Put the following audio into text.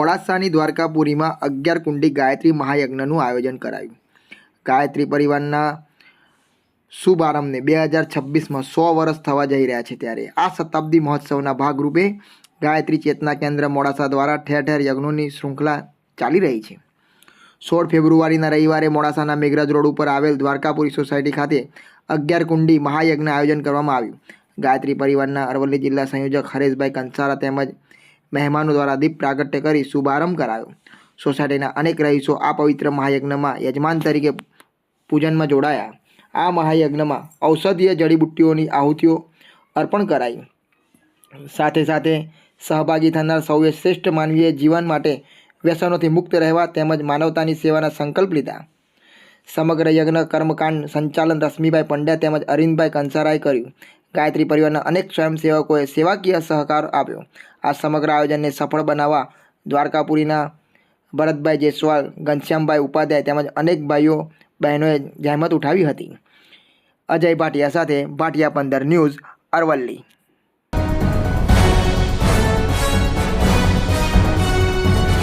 મોડાસાની દ્વારકાપુરીમાં અગિયાર કુંડી ગાયત્રી મહાયજ્ઞનું આયોજન કરાયું. ગાયત્રી પરિવારના શુભારંભને બે હજાર છવ્વીસમાં સો વર્ષ થવા જઈ રહ્યા છે ત્યારે. આ શતાબ્દી મહોત્સવના ભાગરૂપે ગાયત્રી ચેતના કેન્દ્ર મોડાસા દ્વારા ઠેર ઠેર યજ્ઞોની શૃંખલા ચાલી રહી છે. સોળ ફેબ્રુઆરીના રવિવારે મોડાસાના મેઘરાજ રોડ ઉપર આવેલ દ્વારકાપુરી સોસાયટી ખાતે અગિયાર કુંડી મહાયજ્ઞ આયોજન કરવામાં આવ્યું. ગાયત્રી પરિવારના અરવલ્લી જિલ્લા સંયોજક હરેશભાઈ કંસારા તેમજ મહેમાનો દ્વારા દીપ પ્રાગટ્ય કરી શુભારંભ કરાયો. સોસાયટીના અનેક રહીશો આ પવિત્ર મહાયજ્ઞમાં યજમાન તરીકે પૂજનમાં જોડાયા. આ મહાયજ્ઞમાં ઔષધીય જડીબુટ્ટીઓની આહુતિઓ અર્પણ કરાઈ. સાથે સાથે સહભાગી થનાર સૌએ શ્રેષ્ઠ માનવીય જીવન માટે વ્યસનોથી મુક્ત રહેવા તેમજ માનવતાની સેવાના સંકલ્પ લીધા. સમગ્ર યજ્ઞ કર્મકાંડ સંચાલન રશ્મિભાઈ પંડ્યા તેમજ અરવિંદભાઈ કંસારાએ કર્યું. ગાયત્રી પરિવારના અનેક સ્વયંસેવકોએ સેવાકીય સહકાર આપ્યો. આ સમગ્ર આયોજનને સફળ બનાવવા દ્વારકાપુરીના ભરતભાઈ જયસ્વાલ ઘનશ્યામભાઈ ઉપાધ્યાય તેમજ અનેક ભાઈઓ, બહેનોએ જહેમત ઉઠાવી હતી. અજય ભાટિયા સાથે ભાટિયા પંદર ન્યૂઝ અરવલ્લી.